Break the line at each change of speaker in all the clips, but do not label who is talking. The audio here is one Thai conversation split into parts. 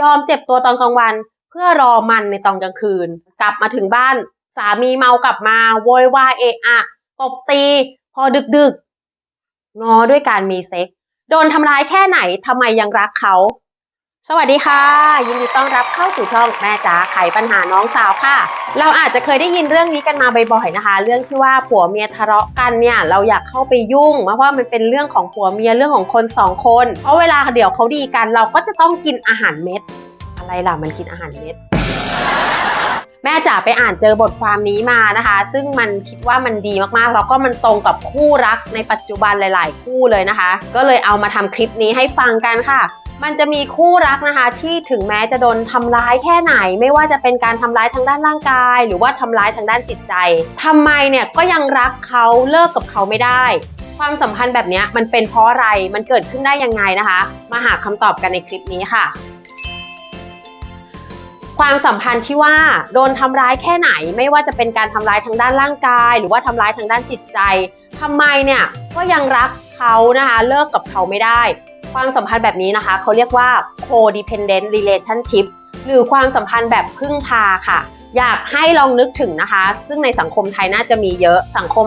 ยอมเจ็บตัวตอนกลางวัน เพื่อรอมันในตอนกลางคืน กลับมาถึงบ้าน สามีเมากลับมาโวยวายเอะอะตบตี พอดึกดึกงอด้วยการมีเซ็กส์โดนทำร้ายแค่ไหนทำไมยังรักเขา สวัสดีค่ะ ยินดีต้อนรับเข้าสู่ช่องแม่จ๋าไขปัญหาน้องสาวค่ะ เราอาจจะเคยได้ยินเรื่องนี้กันมาบ่อยๆนะคะ เรื่องที่ว่าผัวเมียทะเลาะกันเนี่ยเราอยากเข้าไปยุ่งเพราะว่ามันเป็นเรื่องของผัวเมียเรื่องของคนสองคนเพราะเวลาเดี๋ยวเขาดีกัน เราก็จะต้องกินอาหารเม็ด อะไรล่ะมันกินอาหารเม็ดแม่จ๋าไปอ่านเจอบทความนี้มานะคะ ซึ่งมันคิดว่ามันดีมากๆ แล้วก็มันตรงกับคู่รักในปัจจุบันหลาย ๆ คู่เลยนะคะ ก็เลยเอามาทำคลิปนี้ให้ฟังกันค่ะ มันจะมีคู่รักนะคะที่ถึงแม้จะโดนทำร้ายแค่ไหน ไม่ว่าจะเป็นการทำร้ายทางด้านร่างกาย หรือว่าทำร้ายทางด้านจิตใจทำไมเนี่ยก็ยังรักเขาเลิกกับเขาไม่ได้ ความสัมพันธ์แบบนี้มันเป็นเพราะอะไรมันเกิดขึ้นได้ยังไงนะคะ มาหาคำตอบกันในคลิปนี้ค่ะความสัมพันธ์ที่ว่าโดนทำร้ายแค่ไหน ไม่ว่าจะเป็นการทำร้ายทางด้านร่างกาย หรือว่าทำร้ายทางด้านจิตใจทำไมเนี่ยก็ยังรักเขานะคะเลิกกับเขาไม่ได้ ความสัมพันธ์แบบนี้นะคะเขาเรียกว่า codependent relationship หรือความสัมพันธ์แบบพึ่งพาค่ะ อยากให้ลองนึกถึงนะคะ ซึ่งในสังคมไทยน่าจะมีเยอะสังคม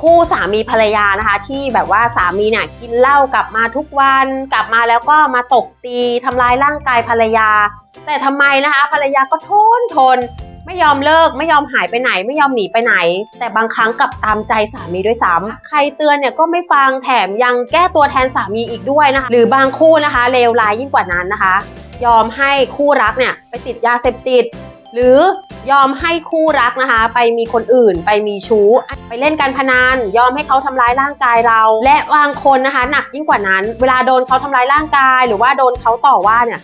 คู่สามีภรรยานะคะ ที่แบบว่าสามีเนี่ยกินเหล้ากลับมาทุกวัน กลับมาแล้วก็มาตบตีทำร้ายร่างกายภรรยา แต่ทำไมนะคะ ภรรยาก็ทนทน ไม่ยอมเลิกไม่ยอมหายไปไหน ไม่ยอมหนีไปไหน แต่บางครั้งกลับตามใจสามีด้วยซ้ำใครเตือนเนี่ยก็ไม่ฟังแถมยังแก้ตัวแทนสามีอีกด้วยนะคะหรือบางคู่นะคะเลวร้ายยิ่งกว่านั้นนะคะ ยอมให้คู่รักเนี่ยไปติดยาเสพติด หรือยอมให้คู่รักนะคะ ไปมีคนอื่นไปมีชู้ ไปเล่นการพนันยอมให้เขาทำร้ายร่างกายเรา และบางคนนะคะ หนักยิ่งกว่านั้น เวลาโดนเขาทำร้ายร่างกาย หรือว่าโดนเขาต่อว่าเนี่ย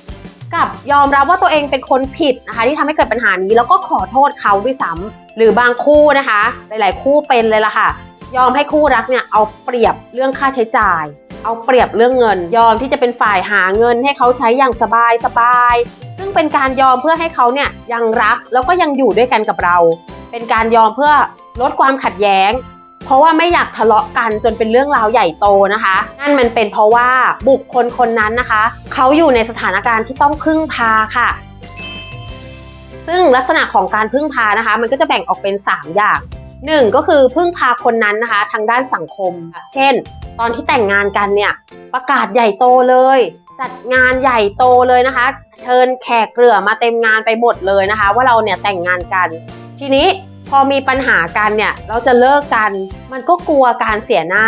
กับยอมรับว่าตัวเองเป็นคนผิดนะคะ ที่ทำให้เกิดปัญหานี้แล้วก็ขอโทษเขาด้วยซ้ำหรือบางคู่นะคะ หลาย ๆ คู่เป็นเลยล่ะค่ะ ยอมให้คู่รักเนี่ยเอาเปรียบเรื่องค่าใช้จ่าย เอาเปรียบเรื่องเงิน ยอมที่จะเป็นฝ่ายหาเงินให้เขาใช้อย่างสบายสบายๆซึ่งเป็นการยอมเพื่อให้เขาเนี่ยยังรักแล้วก็ยังอยู่ด้วยกันกับเรา เป็นการยอมเพื่อลดความขัดแย้ง เพราะว่าไม่อยากทะเลาะกันจนเป็นเรื่องราวใหญ่โตนะคะ นั่นมันเป็นเพราะว่าบุคคลคนนั้นนะคะ เขาอยู่ในสถานการณ์ที่ต้องพึ่งพาค่ะ ซึ่งลักษณะของการพึ่งพานะคะ มันก็จะแบ่งออกเป็น 3 อย่างหนึ่งก็คือพึ่งพาคนนั้นนะคะ ทางด้านสังคม เช่น ตอนที่แต่งงานกันเนี่ยประกาศใหญ่โตเลย จัดงานใหญ่โตเลยนะคะเชิญแขกเกลือมาเต็มงานไปหมดเลยนะคะ ว่าเราเนี่ยแต่งงานกัน ทีนี้ พอมีปัญหากันเนี่ยเราจะเลิกกัน มันก็กลัวการเสียหน้า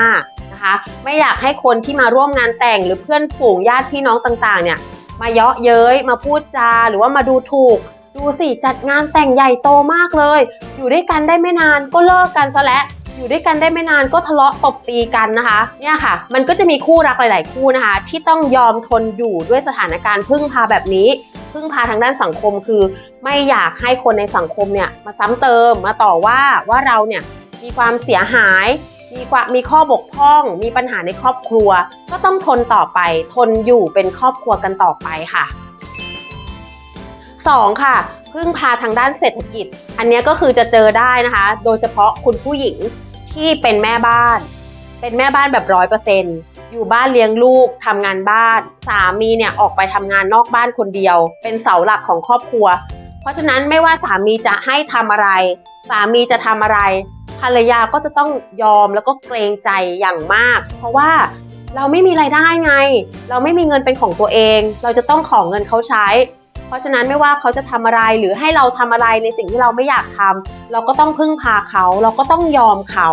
นะคะไม่อยากให้คนที่มาร่วมงานแต่งหรือเพื่อนฝูงญาติพี่น้องต่างๆเนี่ยมาเยาะเย้ยมาพูดจาหรือว่ามาดูถูก ดูสิจัดงานแต่งใหญ่โตมากเลย อยู่ด้วยกันได้ไม่นานก็เลิกกันซะแล้วอยู่ด้วยกันได้ไม่นานก็ทะเลาะตบตีกันนะคะ เนี่ยค่ะ มันก็จะมีคู่รักหลาย ๆ คู่นะคะ ที่ต้องยอมทนอยู่ด้วยสถานการณ์พึ่งพาแบบนี้ พึ่งพาทางด้านสังคมคือ ไม่อยากให้คนในสังคมเนี่ยมาซ้ำเติมมาต่อว่าว่าเราเนี่ยมีความเสียหาย มีความมีข้อบกพร่อง มีปัญหาในครอบครัว ก็ต้องทนต่อไป ทนอยู่เป็นครอบครัวกันต่อไปค่ะ 2. ค่ะพึ่งพาทางด้านเศรษฐกิจ อันนี้ก็คือจะเจอได้นะคะ โดยเฉพาะคุณผู้หญิงที่เป็นแม่บ้าน เป็นแม่บ้านแบบร้อยเปอร์เซ็นต์อยู่บ้านเลี้ยงลูกทำงานบ้าน สามีเนี่ยออกไปทำงานนอกบ้านคนเดียว เป็นเสาหลักของครอบครัว เพราะฉะนั้นไม่ว่าสามีจะให้ทำอะไร สามีจะทำอะไรภรรยาก็จะต้องยอมแล้วก็เกรงใจอย่างมาก เพราะว่าเราไม่มีไรายได้ไง เราไม่มีเงินเป็นของตัวเอง เราจะต้องของเงินเขาใช้ เพราะฉะนั้นไม่ว่าเขาจะทำอะไรหรือให้เราทำอะไรในสิ่งที่เราไม่อยากทำเราก็ต้องพึ่งพาเขา เราก็ต้องยอมเขา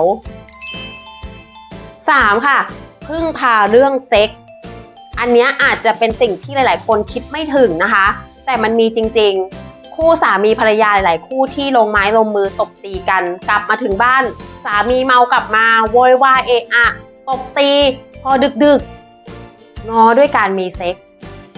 3. ค่ะ พึ่งพาเรื่องเซ็กส์อันนี้อาจจะเป็นสิ่งที่หลาย ๆ คนคิดไม่ถึงนะคะ แต่มันมีจริง ๆ คู่สามีภรรยาหลาย ๆ คู่ที่ลงไม้ลงมือตบตีกัน กลับมาถึงบ้าน สามีเมากลับมาโวยวายเอะอะตบตี พอดึก ๆ งอด้วยการมีเซ็กส์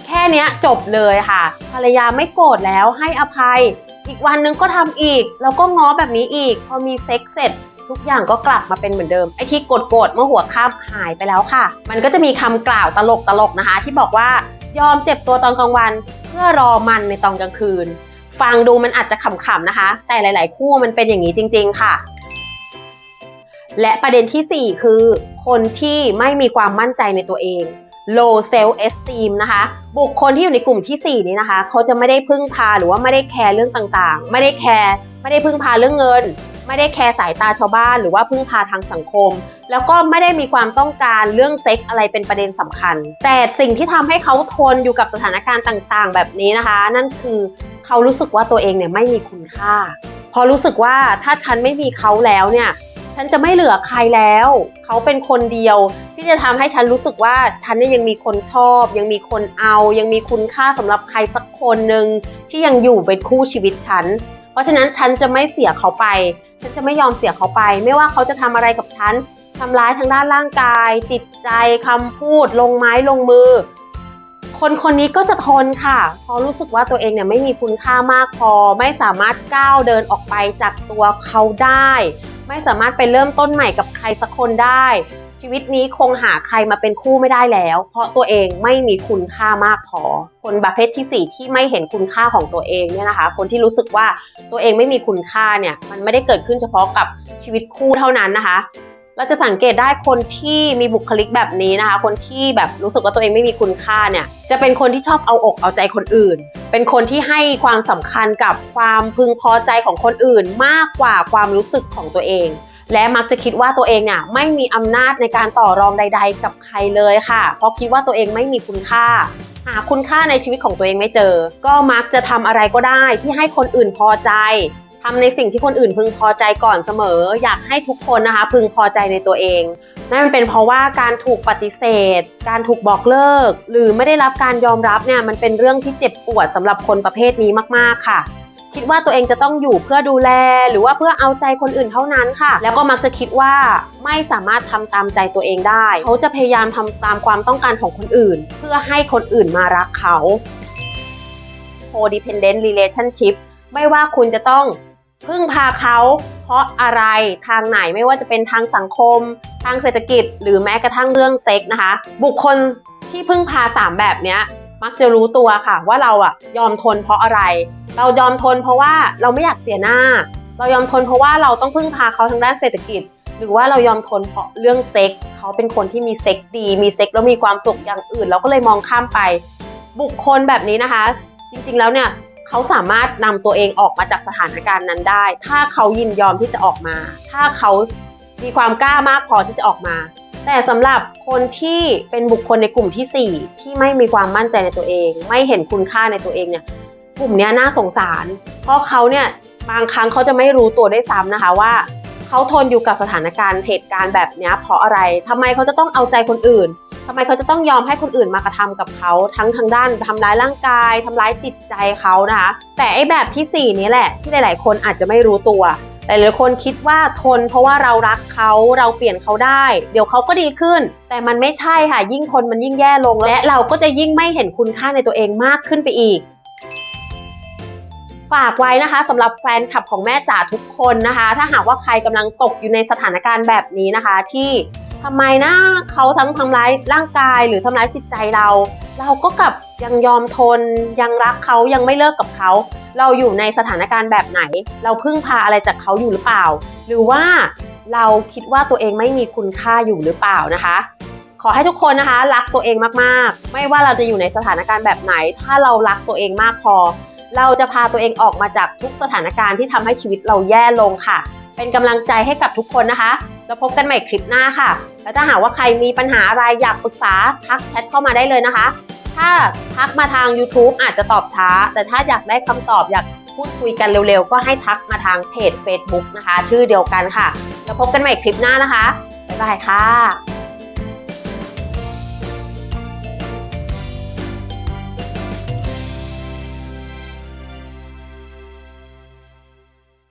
แค่เนี้ยจบเลยค่ะ ภรรยาไม่โกรธแล้วให้อภัย อีกวันนึงก็ทำอีก แล้วก็ง้อแบบนี้อีก พอมีเซ็กเสร็จ ทุกอย่างก็กลับมาเป็นเหมือนเดิมไอ้ที่โกรธๆเมื่อหัวค่ำหายไปแล้วค่ะ มันก็จะมีคำกล่าวตลกๆนะคะ ที่บอกว่ายอมเจ็บตัวตอนกลางวัน เพื่อรอมันในตอนกลางคืน ฟังดูมันอาจจะขำๆนะคะ แต่หลาย ๆ คู่มันเป็นอย่างนี้จริง ๆ ค่ะ และประเด็นที่ 4 คือ คนที่ไม่มีความมั่นใจในตัวเอง low self esteem นะคะ บุคคลที่อยู่ในกลุ่มทีสี่4 นี้นะคะ เขาจะไม่ได้พึ่งพาหรือว่าไม่ได้แคร์เรื่องต่างๆ ไม่ได้แคร์ไม่ได้พึ่งพาเรื่องเงิน ไม่ได้แคร์สายตาชาวบ้าน หรือว่าพึ่งพาทางสังคม แล้วก็ไม่ได้มีความต้องการเรื่องเซ็กอะไรเป็นประเด็นสำคัญ แต่สิ่งที่ทำให้เขาทนอยู่กับสถานการณ์ต่างๆ แบบนี้นะคะ นั่นคือเขารู้สึกว่าตัวเองเนี่ยไม่มีคุณค่า พอรู้สึกว่าถ้าฉันไม่มีเขาแล้วเนี่ยฉันจะไม่เหลือใครแล้ว เขาเป็นคนเดียว ที่จะทำให้ฉันรู้สึกว่าฉันเนี่ยยังมีคนชอบ ยังมีคนเอา ยังมีคุณค่าสำหรับใครสักคนหนึ่งที่ยังอยู่เป็นคู่ชีวิตฉัน ราะฉะนั้นฉันจะไม่เสียเขาไป ฉันจะไม่ยอมเสียเขาไป ไม่ว่าเขาจะทำอะไรกับฉันทำร้ายทางด้านร่างกาย จิตใจคำพูด ลงไม้ลงมือ คนคนนี้ก็จะทนค่ะเพราะรู้สึกว่าตัวเองเนี่ยไม่มีคุณค่ามากพอ ไม่สามารถก้าวเดินออกไปจากตัวเขาได้ ไม่สามารถไปเริ่มต้นใหม่กับใครสักคนได้ ชีวิตนี้คงหาใครมาเป็นคู่ไม่ได้แล้ว เพราะตัวเองไม่มีคุณค่ามากพอ คนประเภทที่ 4 ที่ไม่เห็นคุณค่าของตัวเองเนี่ยนะคะ คนที่รู้สึกว่าตัวเองไม่มีคุณค่าเนี่ย มันไม่ได้เกิดขึ้นเฉพาะกับชีวิตคู่เท่านั้นนะคะ เราจะสังเกตได้คนที่มีบุคลิกแบบนี้นะคะ คนที่แบบรู้สึกว่าตัวเองไม่มีคุณค่าเนี่ย จะเป็นคนที่ชอบเอาอกเอาใจคนอื่น เป็นคนที่ให้ความสำคัญกับความพึงพอใจของคนอื่น มากกว่าความรู้สึกของตัวเอง และมักจะคิดว่าตัวเองเนี่ยไม่มีอำนาจในการต่อรองใด ๆ กับใครเลยค่ะ เพราะคิดว่าตัวเองไม่มีคุณค่า หาคุณค่าในชีวิตของตัวเองไม่เจอ ก็มักจะทำอะไรก็ได้ที่ให้คนอื่นพอใจทำในสิ่งที่คนอื่นพึงพอใจก่อนเสมอ อยากให้ทุกคนนะคะ พึงพอใจในตัวเองนั่นมันเป็นเพราะว่าการถูกปฏิเสธ การถูกบอกเลิก หรือไม่ได้รับการยอมรับเนี่ยมันเป็นเรื่องที่เจ็บปวดสำหรับคนประเภทนี้มาก ๆ ค่ะ คิดว่าตัวเองจะต้องอยู่เพื่อดูแล หรือว่าเพื่อเอาใจคนอื่นเท่านั้นค่ะ แล้วก็มักจะคิดว่าไม่สามารถทำตามใจตัวเองได้ เขาจะพยายามทำตามความต้องการของคนอื่น เพื่อให้คนอื่นมารักเขา codependent relationship ไม่ว่าคุณจะต้องพึ่งพาเขาเพราะอะไรทางไหนไม่ว่าจะเป็นทางสังคม ทางเศรษฐกิจ หรือแม้กระทั่งเรื่องเซ็กนะคะ บุคคลที่พึ่งพาสามแบบนี้ มักจะรู้ตัวค่ะ ว่าเราอะยอมทนเพราะอะไร เรายอมทนเพราะว่าเราไม่อยากเสียหน้า เรายอมทนเพราะว่าเราต้องพึ่งพาเขาทางด้านเศรษฐกิจ หรือว่าเรายอมทนเพราะเรื่องเซ็กเขาเป็นคนที่มีเซ็กดี มีเซ็กแล้วมีความสุขอย่างอื่น เราก็เลยมองข้ามไป บุคคลแบบนี้นะคะ จริงๆแล้วเนี่ยเขาสามารถนำตัวเองออกมาจากสถานการณ์นั้นได้ ถ้าเขายินยอมที่จะออกมา ถ้าเขามีความกล้ามากพอที่จะออกมา แต่สำหรับคนที่เป็นบุคคลในกลุ่มทีสี่ 4 ที่ไม่มีความมั่นใจในตัวเอง ไม่เห็นคุณค่าในตัวเองเนี่ยกลุ่มนี้น่าสงสาร เพราะเขาเนี่ยบางครั้งเขาจะไม่รู้ตัวได้ซ้ำนะคะว่าเขาทนอยู่กับสถานการณ์เหตุการณ์แบบเนี้ยเพราะอะไรทำไมเขาจะต้องเอาใจคนอื่นทำไมเขาจะต้องยอมให้คนอื่นมากระทำกับเขาทั้งทางด้านทำร้ายร่างกายทำร้ายจิตใจเขานะคะ แต่ไอ้แบบที่สี่นี้แหละที่หลาย ๆ คนอาจจะไม่รู้ตัว หลายๆคนคิดว่าทนเพราะว่าเรารักเขาเราเปลี่ยนเขาได้ เดี๋ยวเขาก็ดีขึ้น แต่มันไม่ใช่ค่ะ ยิ่งทนมันยิ่งแย่ลง และเราก็จะยิ่งไม่เห็นคุณค่าในตัวเองมากขึ้นไปอีก ฝากไว้นะคะสำหรับแฟนคลับของแม่จ๋าทุกคนนะคะ ถ้าหากว่าใครกำลังตกอยู่ในสถานการณ์แบบนี้นะคะ ที่ ทำไมนะเขาทั้งทำร้ายร่างกายหรือทำร้ายจิตใจเรา เราก็กลับยังยอมทน ยังรักเขายังไม่เลิกกับเขา เราอยู่ในสถานการณ์แบบไหน เราพึ่งพาอะไรจากเขาอยู่หรือเปล่า หรือว่าเราคิดว่าตัวเองไม่มีคุณค่าอยู่หรือเปล่านะคะขอให้ทุกคนนะคะ รักตัวเองมากๆ ไม่ว่าเราจะอยู่ในสถานการณ์แบบไหน ถ้าเรารักตัวเองมากพอ เราจะพาตัวเองออกมาจากทุกสถานการณ์ที่ทำให้ชีวิตเราแย่ลงค่ะ เป็นกำลังใจให้กับทุกคนนะคะ แล้วพบกันใหม่คลิปหน้าค่ะ แล้วถ้าหากว่าใครมีปัญหาอะไรอยากปรึกษาทักแชทเข้ามาได้เลยนะคะ ถ้าทักมาทาง YouTube อาจจะตอบช้า แต่ถ้าอยากได้คำตอบอยากพูดคุยกันเร็วๆ ก็ให้ทักมาทางเพจ Facebook นะคะ ชื่อเดียวกันค่ะ แล้วพบกันใหม่คลิปหน้านะคะ บ๊ายบายค่ะ